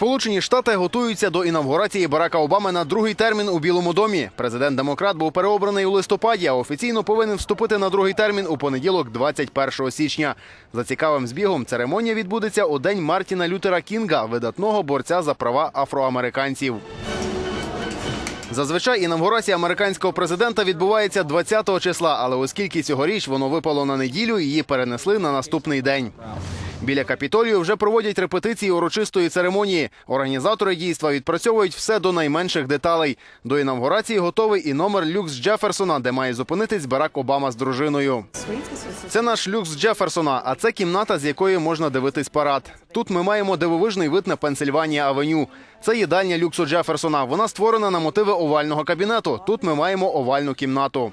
Сполучені Штати готуються до інавгурації Барака Обами на другий термін у Білому домі. Президент демократ був переобраний у листопаді, а офіційно повинен вступити на другий термін у понеділок, 21 січня. За цікавим збігом церемонія відбудеться у день Мартіна Лютера Кінга, видатного борця за права афроамериканців. Зазвичай інавгурація американського президента відбувається 20 числа, але оскільки цьогоріч воно випало на неділю, її перенесли на наступний день. Біля капітолію вже проводять репетиції урочистої церемонії. Організатори дійства відпрацьовують все до найменших деталей. До інавгурації готовий і номер люкс Джеферсона, де має зупинитись Барак Обама з дружиною. Це наш люкс Джеферсона, а це кімната, з якої можна дивитись парад. Тут ми маємо дивовижний вид на Пенсильванія Авеню. Це їдальня люксу Джеферсона. Вона створена на мотиви овального кабінету. Тут ми маємо овальну кімнату.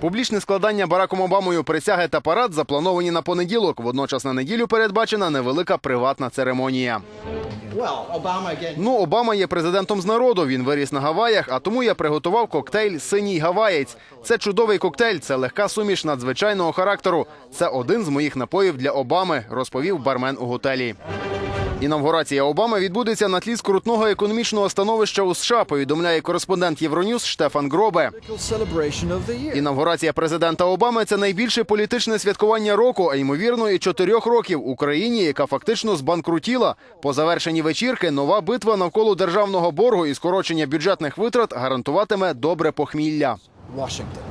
Публічне складання Бараком Обамою присяги та парад заплановані на понеділок. Водночас на неділю передбачена невелика приватна церемонія. Ну, Обама є президентом з народу. Він виріс на Гаваях, а тому я приготував коктейль Синій Гаваєць. Це чудовий коктейль, це легка суміш надзвичайного характеру. Це один з моїх напоїв для Обами, розповів бармен у готелі. Інавгурація Обами відбудеться на тлі скрутного економічного становища у США. Повідомляє кореспондент Євроньюз Штефан Гробе. Інавгурація президента Обами це найбільше політичне святкування року, а ймовірно і чотирьох років Україні, яка фактично збанкрутіла. По завершенні вечірки нова битва навколо державного боргу і скорочення бюджетних витрат гарантуватиме добре похмілля. Washington.